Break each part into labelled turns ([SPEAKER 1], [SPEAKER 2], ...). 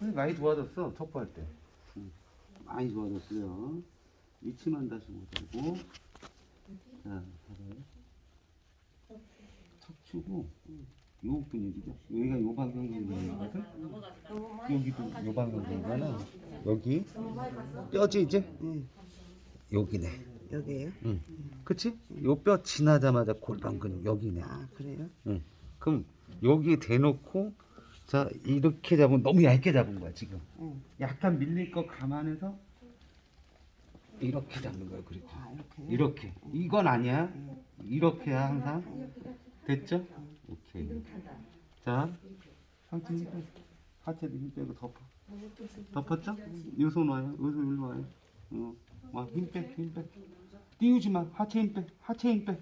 [SPEAKER 1] 많이 좋아졌어 첩보할 때. 응. 많이 좋아졌어요. 위치만 다시 보자고. 자 발을 척추고 요 근육이죠. 여기가 요방경근이거든 여기도 요방경근이잖아. 여기. 뼈지 이제?
[SPEAKER 2] 응.
[SPEAKER 1] 여기네.
[SPEAKER 2] 여기에요?
[SPEAKER 1] 응. 그치? 요 뼈 지나자마자 골반 근육 여기네.
[SPEAKER 2] 아 그래요?
[SPEAKER 1] 응. 그럼 여기 대놓고 자 이렇게 잡으면 너무 얇게 잡은 거야 지금.
[SPEAKER 2] 응.
[SPEAKER 1] 약간 밀릴 거 감안해서 이렇게 잡는 거야 그렇게.
[SPEAKER 2] 아 이렇게.
[SPEAKER 1] 이렇게. 이건 아니야. 이렇게야 항상. 됐죠? 오케이. 자 상체 힘 빼. 하체도 힘 빼고 덮어. 덮었죠? 요손 와요. 요손 일로 와요. 어. 와힘 빼. 힘 빼. 띄우지 마. 하체 힘 빼. 하체 힘 빼.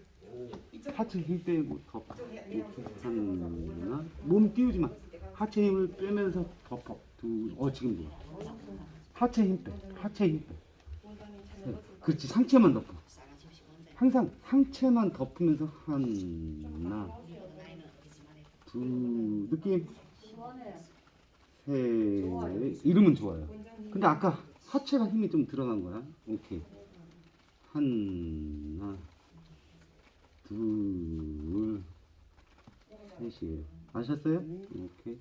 [SPEAKER 1] 하체 힘 빼고 덮어. 이렇게 하나. 몸 띄우지 마. 하체 힘을 빼면서 덮어. 둘. 어 지금 좋아. 하체 힘 빼. 하체 힘 빼. 셋. 그렇지. 상체만 덮어. 항상 상체만 덮으면서 하나, 둘, 느낌. 셋. 이러면 좋아요. 근데 아까 하체가 힘이 좀 들어간 거야. 오케이. 하나, 둘, 셋이에요. 아셨어요? 오케이.